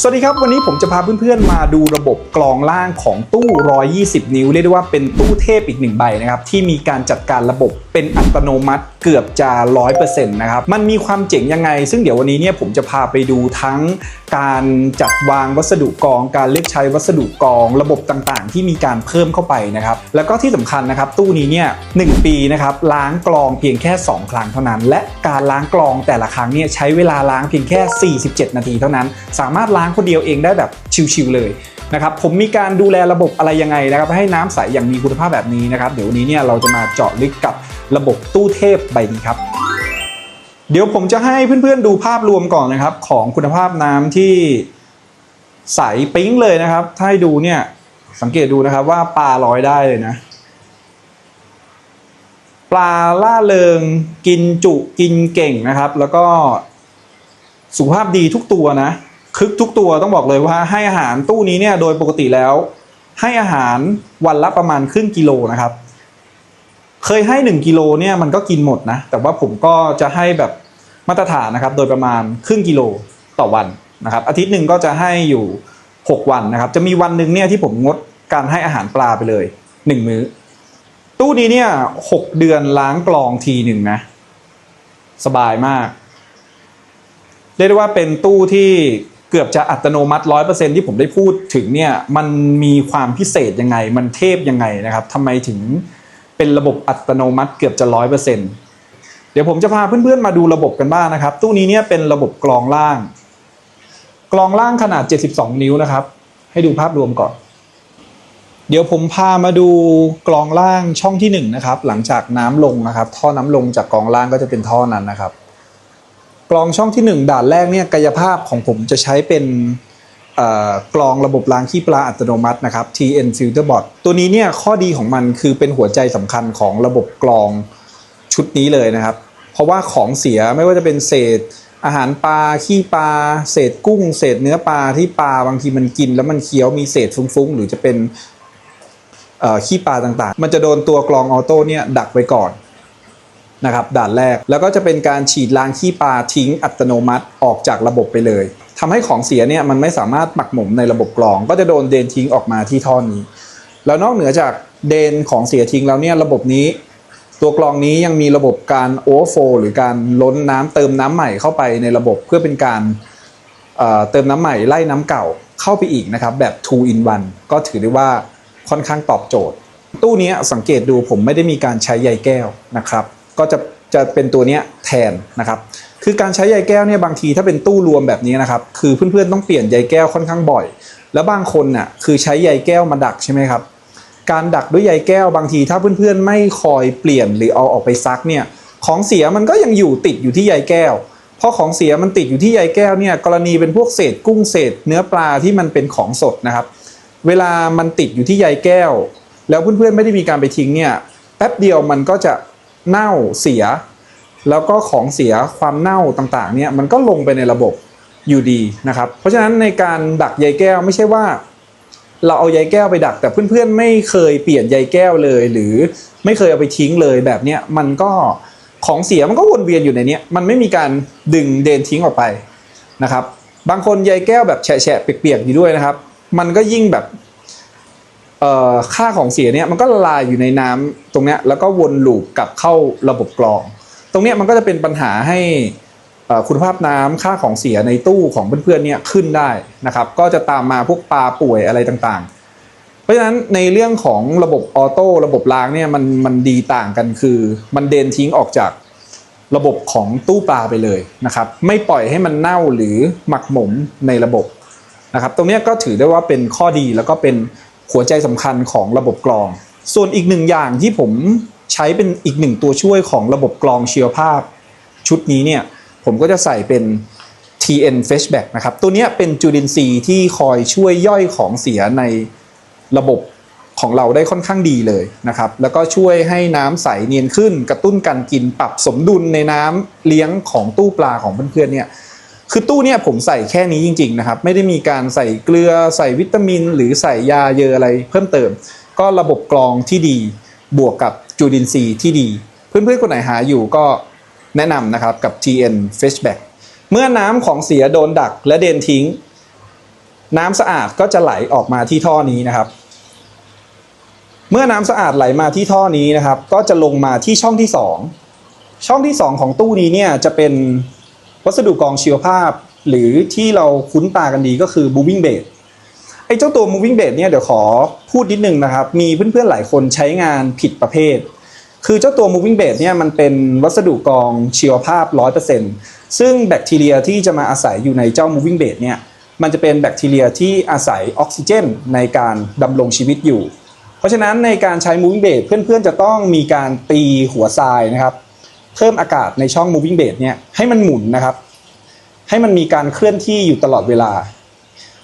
สวัสดีครับ วันนี้ผมจะพาเพื่อนๆมาดูระบบกรองล่างของตู้ 120 นิ้ว เรียกได้ว่าเป็นตู้เทพอีกหนึ่งใบนะครับ ที่มีการจัดการระบบเป็นอัตโนมัติเกือบจะ 100%นะครับ มันมีความเจ๋งยังไง ซึ่งเดี๋ยววันนี้เนี่ยผมจะพาไปดูทั้งการจัดวางวัสดุกรอง การเลือกใช้วัสดุกรอง ระบบต่างๆ ที่มีการเพิ่มเข้าไปนะครับ แล้วก็ที่สำคัญนะครับ ตู้นี้เนี่ยหนึ่งปีนะครับล้างกรองเพียงแค่ 2 ครั้งเท่านั้น และการล้างกรองแต่ละครั้งเนี่ยใช้เวลาล้างเพียงแค่ 47 นาทีเท่านั้น สามารถล้างคนเดียวเองได้แบบชิวๆเลยนะครับผมมีการดูแลระบบอะไรยังไงนะครับให้น้ำใสอย่างมีคุณภาพแบบนี้นะครับเดี๋ยววันนี้เนี่ยเราจะมาเจาะลึกกับระบบตู้เทพใบนี้ครับเดี๋ยวผมจะให้เพื่อนๆดูภาพรวมก่อนนะครับ ของคุณภาพน้ำที่ใสปิ๊งเลยนะครับ ถ้าให้ดูเนี่ยสังเกตดูนะครับว่าปลาลอยได้เลยนะ ปลาล่าเริงกินจุกินเก่งนะครับ แล้วก็สุขภาพดีทุกตัวนะ คึกทุกตัวต้องบอกเลยว่าให้อาหารตู้นี้เนี่ยโดยปกติแล้ว ให้อาหารวันละประมาณครึ่งกิโลนะครับ เคยให้ 1กิโลเนี่ยมันก็กินหมดนะแต่ว่าผมก็จะให้แบบมาตรฐานนะครับ โดยประมาณครึ่งกิโลต่อวันนะครับ อาทิตย์หนึ่งก็จะให้อยู่ 6 วันนะครับ จะมีวันหนึ่งเนี่ยที่ผมงดการให้อาหารปลาไปเลย 1 มื้อ ตู้นี้เนี่ยหกเดือนล้างกรองทีหนึ่งนะสบายมากเรียกได้ว่าเป็นตู้ที่ เกือบจะอัตโนมัติร้อยเปอร์เซ็นที่ผมได้พูดถึงเนี่ยมันมีความพิเศษยังไง มันเทพยังไงนะครับทำไมถึงเป็นระบบอัตโนมัติเกือบจะร้อยเปอร์เซ็นเดี๋ยวผมจะพาเพื่อนๆมาดูระบบกันบ้างนะครับ ตู้นี้เนี่ยเป็นระบบกรองล่าง กรองล่างขนาด 72 นิ้วนะครับ ให้ดูภาพรวมก่อน เดี๋ยวผมพามาดูกรองล่างช่องที่1นงนะครับหลังจากน้ำลงนะครับ ท่อน้ำลงจากกรองล่างก็จะเป็นท่อนั้นนะครับ กรองช่องที่ 1 ด่านแรกเนี่ยกายภาพของผมจะใช้เป็นกรองระบบล้างขี้ปลาอัตโนมัตินะครับ TN Filter Bot ตัวนี้เนี่ยข้อดีของมันคือเป็นหัวใจสำคัญของระบบกรองชุดนี้เลยนะครับ เพราะว่าของเสียไม่ว่าจะเป็นเศษอาหารปลาขี้ปลาเศษกุ้ง เศษเนื้อปลาที่ปลาบางทีมันกิน แล้วมันเคี้ยวมีเศษฟุ้งๆ หรือจะเป็นขี้ปลาต่างๆ มันจะโดนตัวกรองออโต้เนี่ยดักไว้ก่อน นะครับด่านแรกแล้วก็จะเป็นการฉีดล้างขี้ปลาทิ้งอัตโนมัติออกจากระบบไปเลยทำให้ของเสียเนี่ยมันไม่สามารถหมักหมมในระบบกรอง ก็จะโดนเดนทิ้งออกมาที่ท่อนี้ แล้วนอกเหนือจากเดนของเสียทิ้งแล้วเนี่ยระบบนี้ตัวกรองนี้ยังมีระบบการโอเวอร์โฟหรือการล้นน้ำเติมน้ำใหม่เข้าไปในระบบเพื่อเป็นการเติมน้ำใหม่ไล่น้ำเก่าเข้าไปอีกนะครับแบบ 2 in 1 ก็ถือได้ว่าค่อนข้างตอบโจทย์ ตู้นี้สังเกตดูผมไม่ได้มีการใช้ใยแก้วนะครับ ก็จะจะเป็นตัวเนี้ยแทนนะครับ คือการใช้ใยแก้วเนี่ยบางทีถ้าเป็นตู้รวมแบบนี้นะครับ คือเพื่อนๆต้องเปลี่ยนใยแก้วค่อนข้างบ่อย แล้วบางคนน่ะคือใช้ใยแก้วมาดักใช่ไหมครับ การดักด้วยใยแก้วบางทีถ้าเพื่อนๆไม่คอยเปลี่ยนหรือเอาออกไปซักเนี่ย ของเสียมันก็ยังอยู่ติดอยู่ที่ใยแก้ว เพราะของเสียมันติดอยู่ที่ใยแก้วเนี่ยกรณีเป็นพวกเศษกุ้งเศษ เนื้อปลาที่มันเป็นของสดนะครับ เวลามันติดอยู่ที่ใยแก้ว แล้วเพื่อนๆไม่ได้มีการไปทิ้งเนี่ยแป๊บเดียวมันก็จะ เน่าเสีย แล้วก็ของเสียความเน่าต่างๆเนี่ยมันก็ลงไปในระบบอยู่ดีนะครับเพราะฉะนั้นในการดักใยแก้วไม่ใช่ว่า เราเอาใยแก้วไปดัก แต่เพื่อนๆไม่เคยเปลี่ยนใยแก้วเลย หรือไม่เคยเอาไปทิ้งเลยแบบเนี้ยมันก็ของเสียมันก็วนเวียนอยู่ในเนี้ยมันไม่มีการดึงเดนทิ้งออกไปนะครับ บางคนใยแก้วแบบแฉะๆเปียกๆอยู่ด้วยนะครับ มันก็ยิ่งแบบ ค่าของเสียเนี่ยมันก็ละลายอยู่ในน้ำตรงเนี้ยแล้วก็วนลูปกลับเข้าระบบกรอง ตรงเนี้ยมันก็จะเป็นปัญหาให้คุณภาพน้ำค่าของเสียในตู้ของเพื่อนๆเนี่ยขึ้นได้นะครับก็จะตามมาพวกปลาป่วยอะไรต่างๆ เพราะฉะนั้นในเรื่องของระบบออโต้ระบบล้างเนี่ยมันมันดีต่างกันคือ มันเดนทิ้งออกจากระบบของตู้ปลาไปเลยนะครับไม่ปล่อยให้มันเน่าหรือหมักหมมในระบบนะครับตรงนี้ก็ถือได้ว่าเป็นข้อดีแล้วก็เป็น หัวใจสำคัญของระบบกรอง ส่วนอีกหนึ่งอย่างที่ผมใช้เป็นอีกหนึ่งตัวช่วยของระบบกรองชีวภาพ ชุดนี้เนี่ยผมก็จะใส่เป็น TN Flashback นะครับ ตัวเนี้ยเป็นจุลินทรีย์ที่คอยช่วยย่อยของเสียในระบบของเราได้ค่อนข้างดีเลยนะครับ แล้วก็ช่วยให้น้ำใสเนียนขึ้น กระตุ้นการกินปรับสมดุลในน้ำเลี้ยงของตู้ปลาของเพื่อนๆเนี่ย คือตู้เนี่ยผมใส่แค่นี้จริง ๆ นะครับ ไม่ได้มีการใส่เกลือใส่วิตามิน หรือใส่ยาเยอะอะไรเพิ่มเติม ก็ระบบกรองที่ดีบวกกับจุลินทรีย์ที่ดี เพื่อนๆคนไหนหาอยู่ก็แนะนำนะครับกับ TN Freshback เมื่อน้ำของเสียโดนดักและเดนทิ้ง น้ำสะอาดก็จะไหลออกมาที่ท่อนี้นะครับ เมื่อน้ำสะอาดไหลมาที่ท่อนี้นะครับ ก็จะลงมาที่ช่องที่สองช่องที่สองของตู้นี้เนี่ยจะเป็น วัสดุกองชีวภาพ หรือที่เราคุ้นตากันดีก็คือ moving bed ไอ้เจ้าตัว moving bed เนี่ยเดี๋ยวขอพูดนิดนึงนะครับ มีเพื่อนๆหลายคนใช้งานผิดประเภท คือเจ้าตัว moving bed เนี่ยมันเป็นวัสดุกองชีวภาพ 100%ซึ่งแบคทีเรียที่จะมาอาศัยอยู่ในเจ้า moving bed เนี่ยมันจะเป็นแบคทีเรียที่อาศัยออกซิเจนในการดำรงชีวิตอยู่ เพราะฉะนั้นในการใช้ moving bed เพื่อนๆจะต้องมีการตีหัวทรายนะครับ เพิ่มอากาศในช่อง moving bed เนี่ยให้มันหมุนนะครับ ให้มันมีการเคลื่อนที่อยู่ตลอดเวลา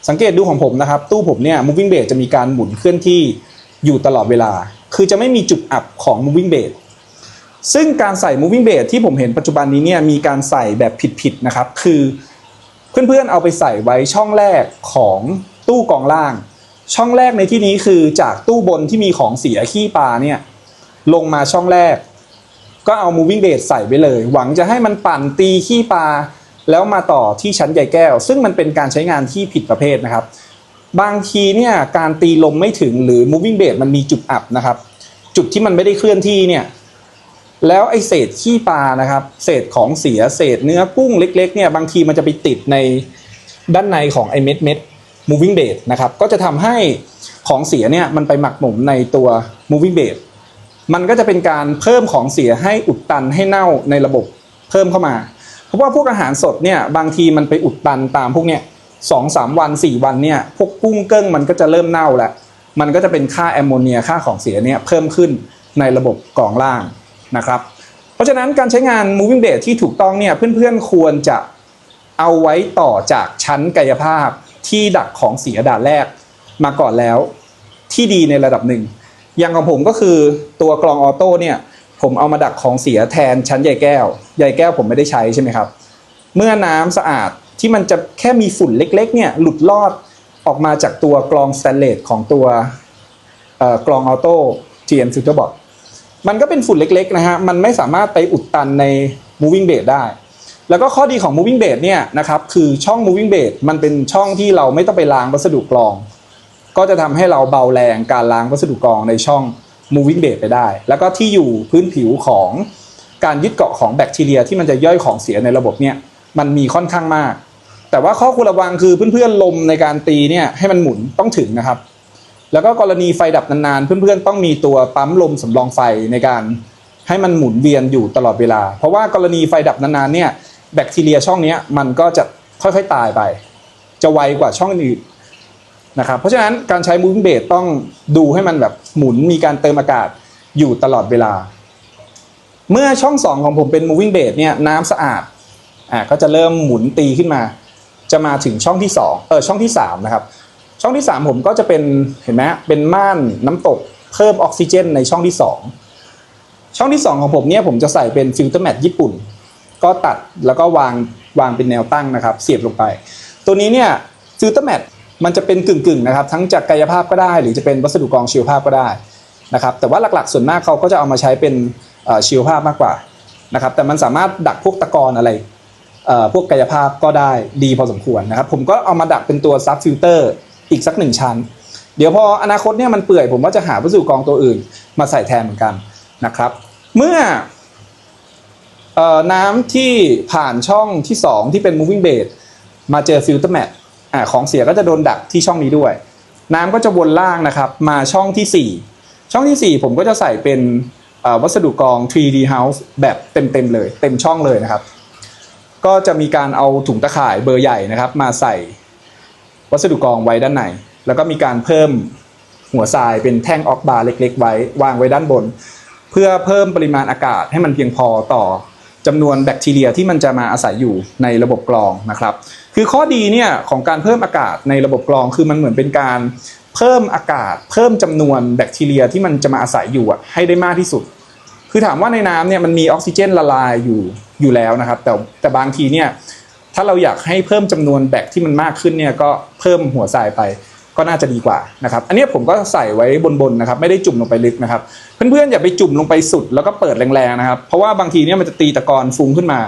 สังเกตดูของผมนะครับ ตู้ผมเนี่ย moving bed จะมีการหมุนเคลื่อนที่อยู่ตลอดเวลา คือจะไม่มีจุดอับของ moving bed ซึ่งการใส่ moving bed ที่ผมเห็นปัจจุบันนี้เนี่ยมีการใส่แบบผิดๆนะครับ คือเพื่อนๆเอาไปใส่ไว้ช่องแรกของตู้กองล่าง ช่องแรกในที่นี้คือจากตู้บนที่มีของเสียขี้ปลาเนี่ยลงมาช่องแรก ก็เอา moving bed ใส่ไปเลย หวังจะให้มันปั่นตีขี้ปลาแล้วมาต่อที่ชั้นใยแก้ว ซึ่งมันเป็นการใช้งานที่ผิดประเภทนะครับ บางทีเนี่ยการตีลมไม่ถึงหรือ moving bed มันมีจุดอับนะครับ จุดที่มันไม่ได้เคลื่อนที่เนี่ยแล้วไอเศษขี้ปลานะครับ เศษของเสียเศษเนื้อกุ้งเล็กๆเนี่ยบางทีมันจะไปติดในด้านในของไอเม็ดเม็ด moving bed นะครับก็จะทำให้ของเสียเนี่ยมันไปหมักหมมในตัว moving bed มันก็จะเป็นการเพิ่มของเสียให้อุดตันให้เน่าในระบบเพิ่มเข้ามา เพราะว่าพวกอาหารสดเนี่ยบางทีมันไปอุดตันตามพวกเนี้ยสองสามวันสี่วันเนี่ยพวกกุ้งเกิ้งมันก็จะเริ่มเน่าแล้วมันก็จะเป็นค่าแอมโมเนียค่าของเสียเนี่ยเพิ่มขึ้นในระบบกรองล่างนะครับ เพราะฉะนั้นการใช้งาน moving bed ที่ถูกต้องเนี่ยเพื่อนๆควรจะเอาไว้ต่อจากชั้นกายภาพที่ดักของเสียด่านแรกมาก่อนแล้ว ที่ดีในระดับหนึ่ง อย่างของผมก็คือตัวกรองออโต้เนี่ยผมเอามาดักของเสียแทนชั้นใยแก้วใยแก้วผมไม่ได้ใช้ใช่ไหมครับ เมื่อน้ำสะอาดที่มันจะแค่มีฝุ่นเล็กๆเนี่ยหลุดลอดออกมาจากตัวกรองสแตนเลสของตัวกรองออโต้ TN filter box มันก็เป็นฝุ่นเล็กๆนะฮะมันไม่สามารถไปอุดตันใน moving bed ได้ แล้วก็ข้อดีของ moving bed เนี่ยนะครับคือช่อง moving bed มันเป็นช่องที่เราไม่ต้องไปล้างวัสดุกรอง ก็จะทำให้เราเบาแรงการล้างวัสดุกรองในช่อง moving bed ไปได้ แล้วก็ที่อยู่พื้นผิวของการยึดเกาะของแบคทีเรียที่มันจะย่อยของเสียในระบบเนี่ยมันมีค่อนข้างมาก แต่ว่าข้อควรระวังคือเพื่อนๆลมในการตีเนี่ยให้มันหมุนต้องถึงนะครับ แล้วก็กรณีไฟดับนานๆ เพื่อนๆต้องมีตัวปั๊มลมสำรองไฟในการให้มันหมุนเวียนอยู่ตลอดเวลา เพราะว่ากรณีไฟดับนานๆเนี่ยแบคทีเรียช่องนี้มันก็จะค่อยๆตายไป จะไวกว่าช่องอื่น นะครับเพราะฉะนั้นการใช้ moving bed ต้องดูให้มันแบบหมุนมีการเติมอากาศอยู่ตลอดเวลา เมื่อช่อง 2 ของผมเป็น moving bed เนี่ยน้ำสะอาดอ่าก็จะเริ่มหมุนตีขึ้นมา จะมาถึงช่องที่2เออช่องที่3นะครับช่องที่ 3 ผมก็จะเป็นเห็นไหมเป็นม่านน้ำตกเพิ่มออกซิเจนในช่องที่ 2 ช่องที่ 2 ของผมเนี่ยผมจะใส่เป็นฟิลเตอร์แมทญี่ปุ่น ก็ตัดแล้วก็วางวางเป็นแนวตั้งนะครับ เสียบลงไป ตัวนี้เนี่ยฟิลเตอร์แมท มันจะเป็นกึ่งๆนะครับทั้งจากกายภาพก็ได้ หรือจะเป็นวัสดุกรองชีวภาพก็ได้นะครับแต่ว่าหลักๆส่วนมากเขาก็จะเอามาใช้เป็นเอ่อชีวภาพมากกว่านะครับแต่มันสามารถดักพวกตะกอนอะไรพวกกายภาพก็ได้ดีพอสมควรนะครับผมก็เอามาดักเป็นตัวซับฟิลเตอร์อีกสักหนึ่งชั้น เดี๋ยวพออนาคตเนี่ยมันเปื่อยผมก็จะหาวัสดุกรองตัวอื่น มาใส่แทนเหมือนกันนะครับ เมื่ออน้ำที่ผ่านช่องที่ 2 ที่เป็น moving bed มาเจอฟิลเต อ่าของเสียก็จะโดนดักที่ช่องนี้ด้วย น้ำก็จะวนล่างนะครับ มาช่องที่ 4 ช่องที่ 4 ผมก็จะใส่เป็นวัสดุกรอง 3D house แบบเต็มๆเลย เต็มช่องเลยนะครับ ก็จะมีการเอาถุงตะข่ายเบอร์ใหญ่นะครับ มาใส่วัสดุกรองไว้ด้านในแล้วก็มีการเพิ่มหัวทรายเป็นแท่งออกบาร์เล็ก ๆ ไว้วางไว้ด้านบน เพื่อเพิ่มปริมาณอากาศให้มันเพียงพอต่อ จำนวนแบคทีเรียที่มันจะมาอาศัยอยู่ในระบบกรองนะครับ คือข้อดีเนี่ยของการเพิ่มอากาศในระบบกรองคือมันเหมือนเป็นการเพิ่มอากาศ เพิ่มจำนวนแบคทีเรียที่มันจะมาอาศัยอยู่อะให้ได้มากที่สุด คือถามว่าในน้ำเนี่ยมันมีออกซิเจนละลายอยู่อยู่แล้วนะครับ แต่แต่บางทีเนี่ยถ้าเราอยากให้เพิ่มจำนวนแบคที่มันมากขึ้นเนี่ยก็เพิ่มหัวทรายไป ก็น่าจะดีกว่านะครับอันนี้ผมก็ใส่ไว้บนๆนะครับไม่ได้จุ่มลงไปลึกนะครับเพื่อนๆอย่าไปจุ่มลงไปสุดแล้วก็เปิดแรงๆนะครับ เพราะว่าบางทีเนี่ยมันจะตีตะกอนฟุ้งขึ้นมา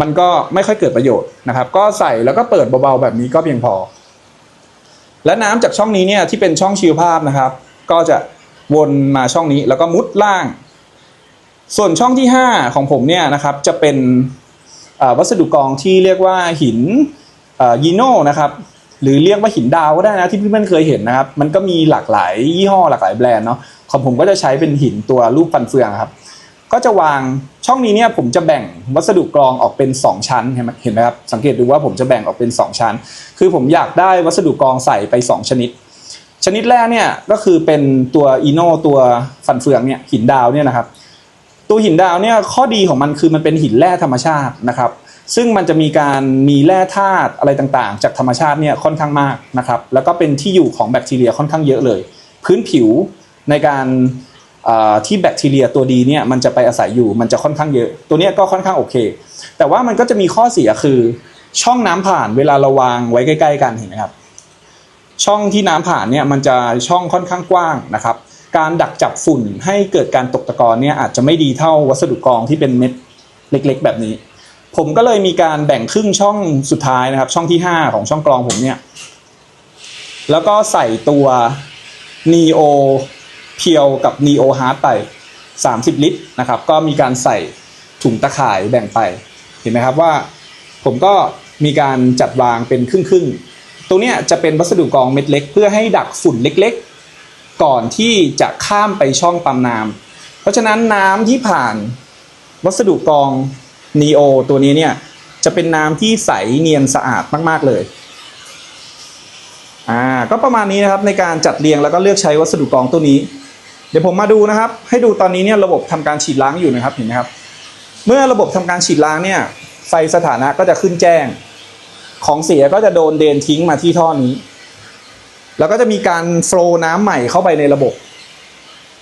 มันก็ไม่ค่อยเกิดประโยชน์นะครับ ก็ใส่แล้วก็เปิดเบาๆแบบนี้ก็เพียงพอ และน้ำจากช่องนี้เนี่ยที่เป็นช่องชีวภาพนะครับ ก็จะวนมาช่องนี้แล้วก็มุดล่าง ส่วนช่องที่ 5 ของผมเนี่ยนะครับจะเป็นวัสดุกรองที่เรียกว่าหินยีโน่นะครับ หรือเรียกว่าหินดาวก็ได้นะที่เพื่อนๆเคยเห็นนะครับ มันก็มีหลากหลายยี่ห้อหลากหลายแบรนด์เนาะของผมก็จะใช้เป็นหินตัวรูปฟันเฟืองครับ ก็จะวางช่องนี้เนี่ยผมจะแบ่งวัสดุกรองออกเป็น 2 ชั้นเห็นไหมเห็นไหมครับสังเกตดูว่าผมจะแบ่งออกเป็น 2 ชั้น คือผมอยากได้วัสดุกรองใส่ไป 2 ชนิด ชนิดแรกเนี่ยก็คือเป็นตัวอีโนตัวฟันเฟืองเนี่ยหินดาวเนี่ยนะครับตัวหินดาวเนี่ยข้อดีของมันคือมันเป็นหินแร่ธรรมชาตินะครับ ซึ่งมันจะมีการมีแร่ธาตุอะไรต่างๆ จากธรรมชาติเนี่ยค่อนข้างมากนะครับ แล้วก็เป็นที่อยู่ของแบคทีเรียค่อนข้างเยอะเลย พื้นผิวในการที่แบคทีเรียตัวดีเนี่ยมันจะไปอาศัยอยู่มันจะค่อนข้างเยอะ ตัวนี้ก็ค่อนข้างโอเค แต่ว่ามันก็จะมีข้อเสียคือช่องน้ำผ่านเวลาเราวางไว้ใกล้ ๆ กันเห็นไหมครับช่องที่น้ำผ่านเนี่ยมันจะช่องค่อนข้างกว้างนะครับ การดักจับฝุ่นให้เกิดการตกตะกอนเนี่ยอาจจะไม่ดีเท่าวัสดุกรองที่เป็นเม็ดเล็ก ๆ แบบนี้ ผมก็เลยมีการแบ่งครึ่งช่องสุดท้ายนะครับ ช่องที่ 5 ของช่องกรองผมเนี่ย แล้วก็ใส่ตัว neo เพียวกับ neo hard ไป 30 ลิตรนะครับ ก็มีการใส่ถุงตะข่ายแบ่งไป เห็นไหมครับว่าผมก็มีการจัดวางเป็นครึ่งๆตัวเนี้ยจะเป็นวัสดุกรองเม็ดเล็ก เพื่อให้ดักฝุ่นเล็กๆ ก่อนที่จะข้ามไปช่องปั๊มน้ำเพราะฉะนั้นน้ำที่ผ่านวัสดุกรอง Neo ตัวนี้เนี่ย จะเป็นน้ำที่ใสเนียนสะอาดมาก ๆ เลย อ่า ก็ประมาณนี้นะครับในการจัดเรียงแล้วก็เลือกใช้วัสดุกรองตัวนี้ เดี๋ยวผมมาดูนะครับ ให้ดูตอนนี้เนี่ยระบบทำการฉีดล้างอยู่นะครับเห็นไหมครับ เมื่อระบบทำการฉีดล้างเนี่ย ไฟสถานะก็จะขึ้นแจ้ง ของเสียก็จะโดนเดนทิ้งมาที่ท่อนี้ แล้วก็จะมีการโฟล์น้ำใหม่เข้าไปในระบบ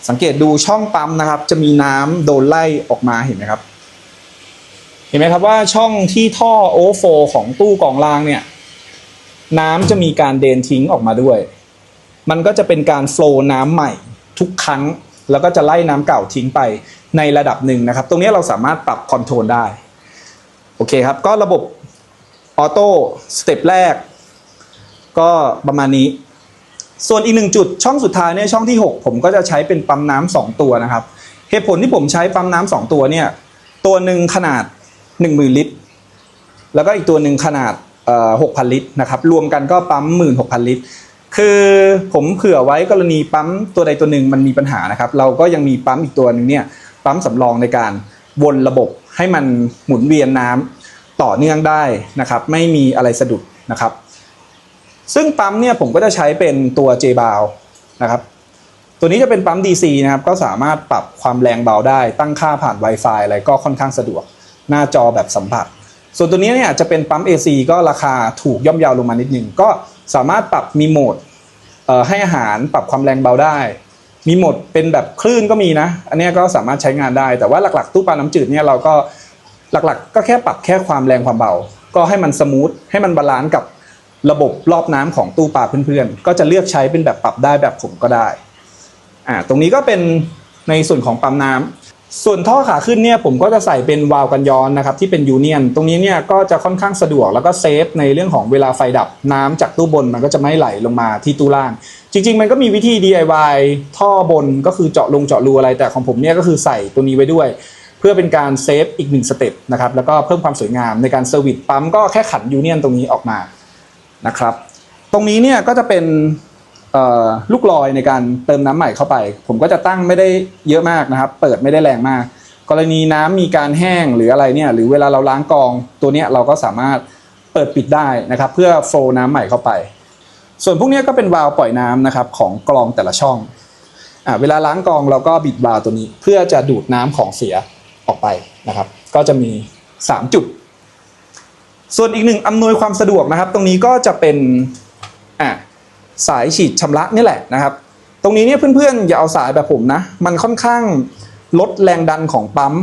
สังเกตดูช่องปั๊มนะครับ จะมีน้ำโดนไล่ออกมาเห็นไหมครับ เห็นไหมครับว่าช่องที่ท่อโอโฟของตู้กองล่างเนี่ย น้ำจะมีการเดนทิ้งออกมาด้วย มันก็จะเป็นการโฟล์น้ำใหม่ทุกครั้ง แล้วก็จะไล่น้ำเก่าทิ้งไปในระดับหนึ่งนะครับ ตรงนี้เราสามารถปรับคอนโทรลได้ โอเคครับ ก็ระบบออโต้สเต็ปแรก ก็ประมาณนี้ ส่วนอีกหนึ่งจุดช่องสุดท้ายเนี่ยช่องที่ 6 ผมก็จะใช้เป็นปั๊มน้ำสองตัวนะครับ เหตุผลที่ผมใช้ปั๊มน้ำสองตัวเนี่ย ตัวหนึ่งขนาด 1 0,000 ลิตร แล้วก็อีกตัวหนึ่งขนาดหกพันลิตรนะครับรวมกันก็ปั๊มหมื่นหกพันลิตร คือผมเผื่อไว้กรณีปั๊มตัวใดตัวหนึ่งมันมีปัญหานะครับ เราก็ยังมีปั๊มอีกตัวหนึ่งเนี่ยปั๊มสำรองในการวนระบบให้มันหมุนเวียนน้ำต่อเนื่องได้นะครับ ไม่มีอะไรสะดุดนะครับ ซึ่งปั๊มเนี่ยผมก็จะใช้เป็นตัว J b o w นะครับตัวนี้จะเป็นปั๊ม DC นะครับก็สามารถปรับความแรงเบาได้ตั้งค่าผ่าน Wi-Fi อะไรก็ค่อนข้างสะดวก หน้าจอแบบสัมผัส ส่วนตัวนี้เนี่ยจะเป็นปั๊ม AC ก็ราคาถูกย่อมยาวลงมานิดนึงก็สามารถปรับมีโหมดให้อาหารปรับความแรงเบาได้ มีโหมดเป็นแบบคลื่นก็มีนะ อันนี้ก็สามารถใช้งานได้ แต่ว่าหลักๆ ตู้ปลาน้ำจืดเนี่ยเราก็หลักๆ ก็แค่ปรับแค่ความแรงความเบา ก็ให้มันสมูทให้มันบาลานซ์กับระบบรอบน้ำของตู้ปลาเพื่อนๆ ก็จะเลือกใช้เป็นแบบปรับได้แบบผมก็ได้อ่าตรงนี้ก็เป็นในส่วนของปั๊มน้ำ ส่วนท่อขาขึ้นเนี่ยผมก็จะใส่เป็นวาล์วกันย้อนนะครับที่เป็นยูเนียน ตรงนี้เนี่ยก็จะค่อนข้างสะดวกแล้วก็เซฟในเรื่องของเวลาไฟดับน้ำจากตู้บนมันก็จะไม่ไหลลงมาที่ตู้ล่าง จริง ๆ มันก็มีวิธี DIY ท่อบนก็คือเจาะลงเจาะรูอะไรแต่ของผมเนี่ยก็คือใส่ตัวนี้ไว้ด้วย เพื่อเป็นการเซฟอีกหนึ่งสเต็ปนะครับแล้วก็เพิ่มความสวยงามในการเซอร์วิสปั๊มก็แค่ขันยูเนียนตรงนี้ออกมานะครับตรงนี้เนี่ยก็จะเป็น ลูกลอยในการเติมน้ำใหม่เข้าไป ผมก็จะตั้งไม่ได้เยอะมากนะครับ เปิดไม่ได้แรงมาก กรณีน้ำมีการแห้งหรืออะไรเนี่ย หรือเวลาเราล้างกองตัวเนี้ยเราก็สามารถเปิดปิดได้นะครับ เพื่อโฟลน้ำใหม่เข้าไป ส่วนพวกนี้ก็เป็นวาล์วปล่อยน้ำนะครับของกรองแต่ละช่องอ่าเวลาล้างกองเราก็บิดวาล์วตัวนี้ เพื่อจะดูดน้ำของเสียออกไปนะครับ ก็จะมี 3 จุด ส่วนอีกหนึ่งอำนวยความสะดวกนะครับ ตรงนี้ก็จะเป็นอ่า สายฉีดชำระนี่แหละนะครับ ตรงนี้เนี่ยเพื่อนๆอย่าเอาสายแบบผมนะ มันค่อนข้างลดแรงดันของปั๊ม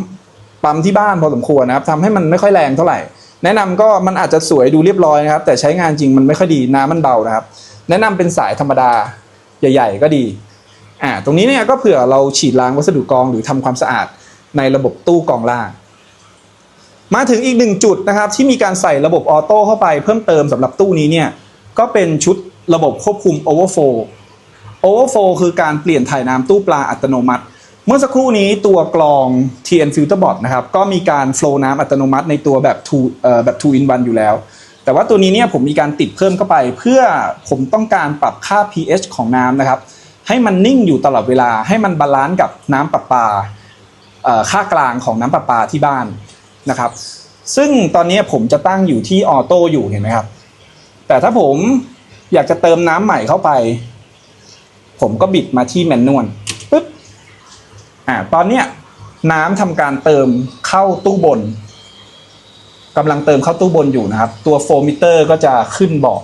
ปั๊มที่บ้านพอสมควรนะครับทำให้มันไม่ค่อยแรงเท่าไหร่ แนะนำก็มันอาจจะสวยดูเรียบร้อยนะครับ แต่ใช้งานจริงมันไม่ค่อยดีน้ำมันเบานะครับ แนะนำเป็นสายธรรมดาใหญ่ ๆ ก็ดีอ่าตรงนี้เนี่ยก็เผื่อเราฉีดล้างวัสดุกรองหรือทำความสะอาดในระบบตู้กรองล่าง มาถึงอีกหนึ่งจุดนะครับ ที่มีการใส่ระบบออโต้เข้าไปเพิ่มเติมสำหรับตู้นี้เนี่ยก็เป็นชุด ระบบควบคุม overflow overflow คือการเปลี่ยนถ่ายน้ำตู้ปลาอัตโนมัติ เมื่อสักครู่นี้ตัวกรอง TN filter bot นะครับ ก็มีการ flow น้ำอัตโนมัติในตัวแบบ two เอ่อแบบ two in one อยู่แล้ว แต่ว่าตัวนี้เนี่ยผมมีการติดเพิ่มเข้าไป เพื่อผมต้องการปรับค่า pH ของน้ำนะครับ ให้มันนิ่งอยู่ตลอดเวลา ให้มันบาลานซ์กับน้ำประปาอ่อค่ากลางของน้ำประปาที่บ้านนะครับ ซึ่งตอนนี้ผมจะตั้งอยู่ที่ออโต้อยู่เห็นไหมครับ แต่ถ้าผม อยากจะเติมน้ำใหม่เข้าไป ผมก็บิดมาที่แมนนวลปึ๊บอ่าตอนเนี้ยน้ำทำการเติมเข้าตู้บนกำลังเติมเข้าตู้บนอยู่นะครับ ตัวโฟมิเตอร์ก็จะขึ้นบอก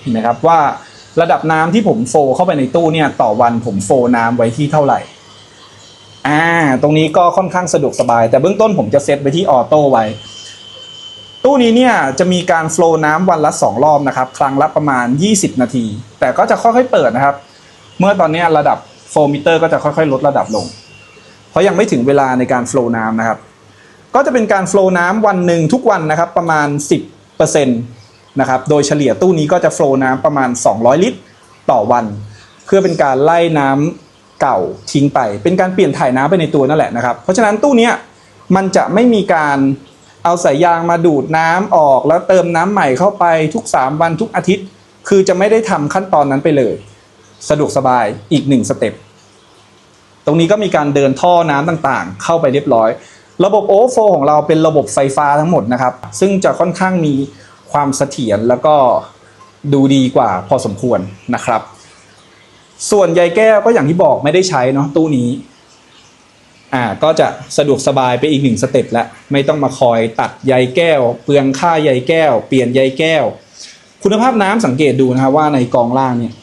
เห็นไหมครับว่าระดับน้ำที่ผมโฟเข้าไปในตู้เนี่ย ต่อวันผมโฟน้ำไว้ที่เท่าไหร่อ่า ตรงนี้ก็ค่อนข้างสะดวกสบาย แต่เบื้องต้นผมจะเซตไปที่ออโต้ไว้ ตู้นี้เนี่ยจะมีการโฟล์น้ำวันละ 2 รอบนะครับ ครั้งละประมาณ 20 นาที แต่ก็จะค่อยๆเปิดนะครับ เมื่อตอนนี้ระดับโฟมิเตอร์ก็จะค่อยๆ ลดระดับลง เพราะยังไม่ถึงเวลาในการโฟล์น้ำนะครับ ก็จะเป็นการโฟล์น้ำวันหนึ่งทุกวันนะครับประมาณ 10%นะครับ โดยเฉลี่ยตู้นี้ก็จะโฟล์น้ำประมาณ 200 ลิตรต่อวัน เพื่อเป็นการไล่น้ำเก่าทิ้งไป เป็นการเปลี่ยนถ่ายน้ำไปในตัวนั่นแหละนะครับ เพราะฉะนั้นตู้นี้มันจะไม่มีการ เอาสายยางมาดูดน้ำออก แล้วเติมน้ำใหม่เข้าไปทุก 3 วันทุกอาทิตย์ คือจะไม่ได้ทำขั้นตอนนั้นไปเลย สะดวกสบายอีกหนึ่งสเต็ปตรงนี้ก็มีการเดินท่อน้ำต่างๆ เข้าไปเรียบร้อย ระบบโอเวอร์โฟของเราเป็นระบบไฟฟ้าทั้งหมดนะครับ ซึ่งจะค่อนข้างมีความเสถียรแล้วก็ดูดีกว่าพอสมควรนะครับ ส่วนใยแก้วก็อย่างที่บอกไม่ได้ใช้เนาะตู้นี้ อ่าก็จะสะดวกสบายไปอีกหนึ่งสเต็ปแล้วไม่ต้องมาคอยตัดใยแก้ว เปลืองค่าใยแก้ว เปลี่ยนใยแก้ว คุณภาพน้ำสังเกตดูนะครับว่าในกองล่างเนี่ย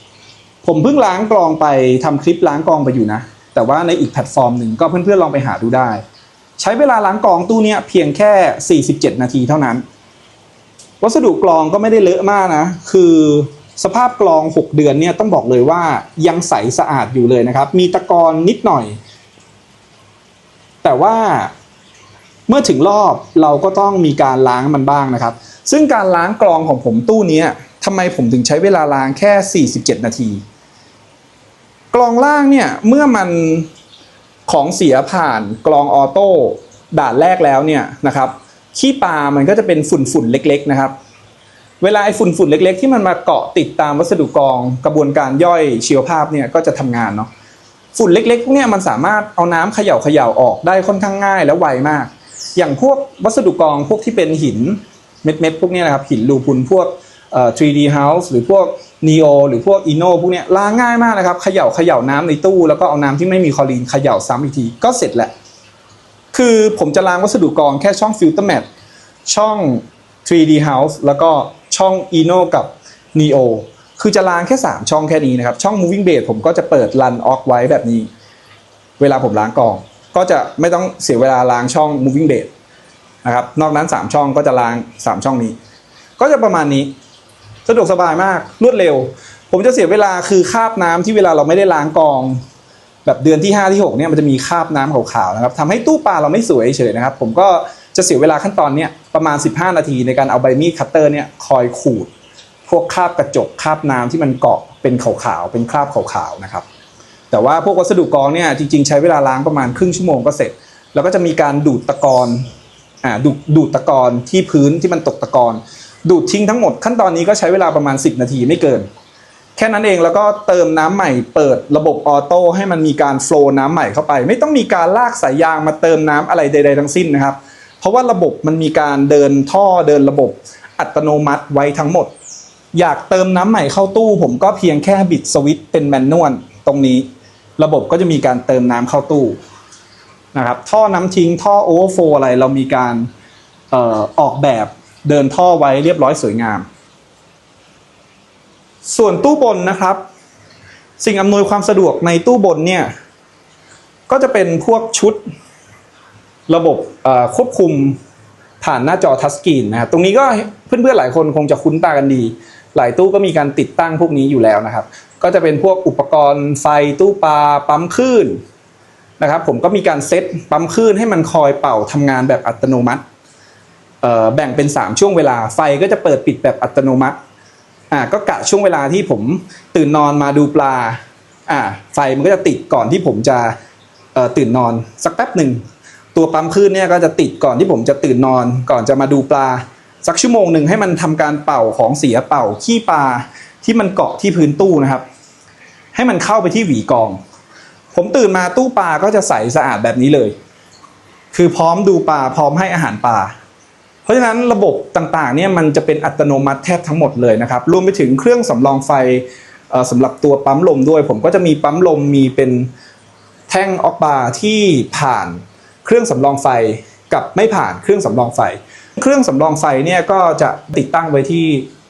ผมเพิ่งล้างกรองไปทำคลิปล้างกรองไปอยู่นะ แต่ว่าในอีกแพลตฟอร์มหนึ่งก็เพื่อนๆลองไปหาดูได้ ใช้เวลาล้างกรองตู้เนี้ยเพียงแค่ 47 นาทีเท่านั้น วัสดุกรองก็ไม่ได้เลอะมากนะ คือสภาพกรอง 6 เดือนเนี่ยต้องบอกเลยว่ายังใสสะอาดอยู่เลยนะครับ มีตะกอนนิดหน่อย แต่ว่าเมื่อถึงรอบเราก็ต้องมีการล้างมันบ้างนะครับ ซึ่งการล้างกรองของผมตู้นี้ทำไมผมถึงใช้เวลาล้างแค่ 47 นาที กรองล่างเนี่ยเมื่อมันของเสียผ่านกรองออโต้ด่านแรกแล้วเนี่ยนะครับขี้ปลามันก็จะเป็นฝุ่นๆเล็ก ๆ นะครับ เวลาไอ้ฝุ่นๆเล็ก ๆ ที่มันมาเกาะติดตามวัสดุกรองกระบวนการย่อยชีวภาพเนี่ยก็จะทำงานเนาะ ฝุ่นเล็กๆพวกเนี่ยมันสามารถเอาน้ำเขย่าเขย่าออกได้ค่อนข้างง่ายและไวมาก อย่างพวกวัสดุกรองพวกที่เป็นหินเม็ดๆพวกนี้นะครับหินรูพุนพวก 3D House หรือพวก Neo หรือพวก Ino พวกนี้ล้างง่ายมากนะครับเขย่าเขย่าน้ำในตู้ แล้วก็เอาน้ำที่ไม่มีคลอรีนเขย่าซ้ำอีกทีก็เสร็จแหละ คือผมจะล้างวัสดุกรองแค่ช่องฟิลเตอร์แมทช่อง 3D House แล้วก็ช่อง Eno กับ Neo คือจะล้างแค่ 3 ช่องแค่นี้นะครับ ช่อง Moving Base ผมก็จะเปิด Run Off ไว้แบบนี้ เวลาผมล้างกอง ก็จะไม่ต้องเสียเวลาล้างช่อง Moving Base นะครับ นอกนั้น 3 ช่องก็จะล้าง 3 ช่องนี้ ก็จะประมาณนี้ สะดวกสบายมาก รวดเร็ว ผมจะเสียเวลาคือคาบน้ำที่เวลาเราไม่ได้ล้างกอง แบบเดือนที่ 5 ที่6เนี่ยมันจะมีคาบน้ำขาวๆนะครับทำให้ตู้ปลาเราไม่สวยเฉยๆนะครับ ผมก็จะเสียเวลาขั้นตอนเนี้ยประมาณ 15 นาทีในการเอาใบมีดคัตเตอร์เนี่ยคอยขูด พวกคราบกระจกคราบน้ำที่มันเกาะเป็นขาวๆเป็นคราบขาวๆนะครับ แต่ว่าพวกวัสดุกรองเนี่ยจริงๆ ใช้เวลาล้างประมาณครึ่งชั่วโมงก็เสร็จ แล้วก็จะมีการดูดตะกอนอ่าดูดดูดตะกอนที่พื้นที่มันตกตะกอนดูดทิ้งทั้งหมดขั้นตอนนี้ก็ใช้เวลาประมาณ 10 นาทีไม่เกิน แค่นั้นเองแล้วก็เติมน้ำใหม่เปิดระบบออโต้ให้มันมีการโฟล์น้ำใหม่เข้าไป ไม่ต้องมีการลากสายยางมาเติมน้ำอะไรใด ๆ ทั้งสิ้นนะครับ เพราะว่าระบบมันมีการเดินท่อเดินระบบอัตโนมัติไว้ทั้งหมด อยากเติมน้ำใหม่เข้าตู้ผมก็เพียงแค่บิดสวิตช์เป็นแมนนวลตรงนี้ ระบบก็จะมีการเติมน้ำเข้าตู้นะครับท่อน้ำทิ้งท่อโอเวอร์โฟอะไรเรามีการออออกแบบเดินท่อไว้เรียบร้อยสวยงาม ส่วนตู้บนนะครับ สิ่งอำนวยความสะดวกในตู้บนเนี่ยก็จะเป็นพวกชุดระบบควบคุมผ่านหน้าจอทัชสกรีนนะครับตรงนี้ก็เพื่อนๆหลายคนคงจะคุ้นตากันดี หลายตู้ก็มีการติดตั้งพวกนี้อยู่แล้วนะครับ ก็จะเป็นพวกอุปกรณ์ไฟตู้ปลาปั๊มคลื่นนะครับผมก็มีการเซตปั๊มคลื่นให้มันคอยเป่าทำงานแบบอัตโนมัติแบ่งเป็น 3 ช่วงเวลาไฟก็จะเปิดปิดแบบอัตโนมัติอ่าก็กะช่วงเวลาที่ผมตื่นนอนมาดูปลาอ่าไฟมันก็จะติดก่อนที่ผมจะตื่นนอนสักแป๊บหนึ่งตัวปั๊มคลื่นเนี่ยก็จะติดก่อนที่ผมจะตื่นนอนก่อนจะมาดูปลา สักชั่วโมงหนึ่งให้มันทำการเป่าของเสียเป่าขี้ปลาที่มันเกาะที่พื้นตู้นะครับ ให้มันเข้าไปที่หวีกอง ผมตื่นมาตู้ปลาก็จะใสสะอาดแบบนี้เลย คือพร้อมดูปลาพร้อมให้อาหารปลาเพราะฉะนั้นระบบต่างๆเนี่ยมันจะเป็นอัตโนมัติแทบทั้งหมดเลยนะครับรวมไปถึงเครื่องสำรองไฟสำหรับตัวปั๊มลมด้วย ผมก็จะมีปั๊มลมมีเป็นแท่งออกบาที่ผ่านเครื่องสำรองไฟกับไม่ผ่านเครื่องสำรองไฟ เครื่องสำรองไฟเนี่ยก็จะติดตั้งไว้ที่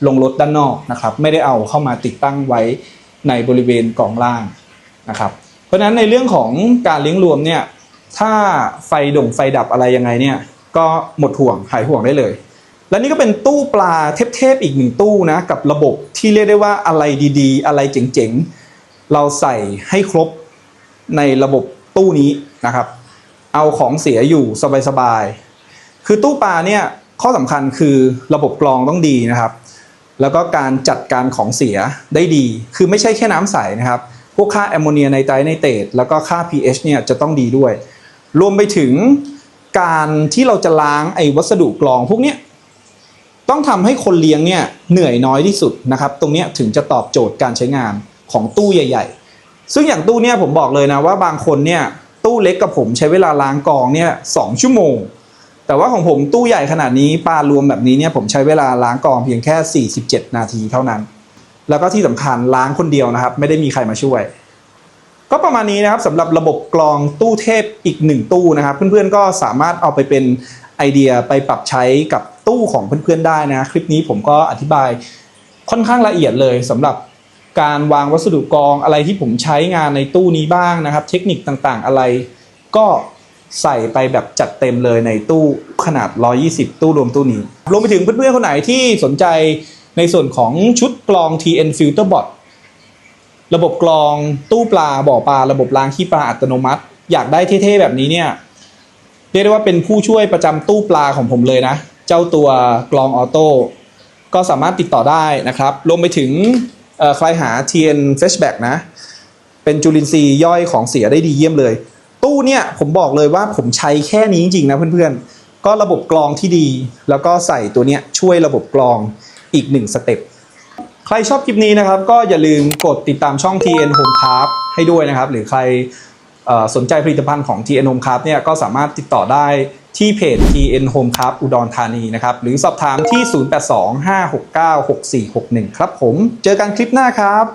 ลงรถด้านนอกนะครับ ไม่ได้เอาเข้ามาติดตั้งไว้ในบริเวณกล่องล่างนะครับ เพราะฉะนั้นในเรื่องของการเลี้ยงรวมเนี่ยถ้าไฟด่งไฟดับอะไรยังไงเนี่ยก็หมดห่วงหายห่วงได้เลย และนี่ก็เป็นตู้ปลาเทพๆอีกหนึ่งตู้นะกับระบบที่เรียกได้ว่าอะไรดีๆ อะไรเจ๋งๆ เราใส่ให้ครบในระบบตู้นี้นะครับ เอาของเสียอยู่สบายๆคือตู้ปลาเนี่ย ข้อสำคัญคือระบบกรองต้องดีนะครับ แล้วก็การจัดการของเสียได้ดี คือไม่ใช่แค่น้ำใสนะครับ พวกค่าแอมโมเนียไนไตรไนเตตแล้วก็ค่า pH เนี่ยจะต้องดีด้วย รวมไปถึงการที่เราจะล้างไอ้วัสดุกรองพวกเนี้ยต้องทำให้คนเลี้ยงเนี่ยเหนื่อยน้อยที่สุดนะครับ ตรงนี้ถึงจะตอบโจทย์การใช้งานของตู้ใหญ่ ๆ ซึ่งอย่างตู้เนี่ยผมบอกเลยนะว่าบางคนเนี่ยตู้เล็กกับผมใช้เวลาล้างกรองเนี่ยสองชั่วโมง แต่ว่าของผมตู้ใหญ่ขนาดนี้ปลารวมแบบนี้เนี่ยผมใช้เวลาล้างกรองเพียงแค่ 47 นาทีเท่านั้น แล้วก็ที่สำคัญล้างคนเดียวนะครับ ไม่ได้มีใครมาช่วย ก็ประมาณนี้นะครับสำหรับระบบกรองตู้เทพอีกหนึ่งตู้นะครับ เพื่อนๆก็สามารถเอาไปเป็นไอเดียไปปรับใช้กับตู้ของเพื่อนๆได้นะ คลิปนี้ผมก็อธิบายค่อนข้างละเอียดเลยสำหรับการวางวัสดุกรองอะไรที่ผมใช้งานในตู้นี้บ้างนะครับ เทคนิคต่างๆอะไรก็ ใส่ไปแบบจัดเต็มเลยในตู้ขนาด 120 ตู้รวมตู้นี้ รวมไปถึงเพื่อนๆคนไหนที่สนใจในส่วนของชุดกรอง TN Filter Bot ระบบกรองตู้ปลาบ่อปลา ระบบล้างขี้ปลาอัตโนมัติ อยากได้เท่ๆแบบนี้เนี่ยเรียกได้ว่าเป็นผู้ช่วยประจำตู้ปลาของผมเลยนะ เจ้าตัวกรองออโต้ก็สามารถติดต่อได้นะครับ รวมไปถึงใครหา TN Flashback นะ เป็นจุลินทรีย์ย่อยของเสียได้ดีเยี่ยมเลย เนี่ยผมบอกเลยว่าผมใช้แค่นี้จริงๆนะเพื่อนๆ ก็ระบบกรองที่ดี แล้วก็ใส่ตัวเนี้ยช่วยระบบกรองอีกหนึ่งสเต็ปใครชอบคลิปนี้นะครับก็อย่าลืมกดติดตามช่อง TN Home Craft ให้ด้วยนะครับ หรือใครสนใจผลิตภัณฑ์ของ TN Home Craft เนี่ยก็สามารถติดต่อได้ที่เพจ TN Home Craft อุดรธานีนะครับ หรือสอบถามที่ 0825696461 ครับผม เจอกันคลิปหน้าครับ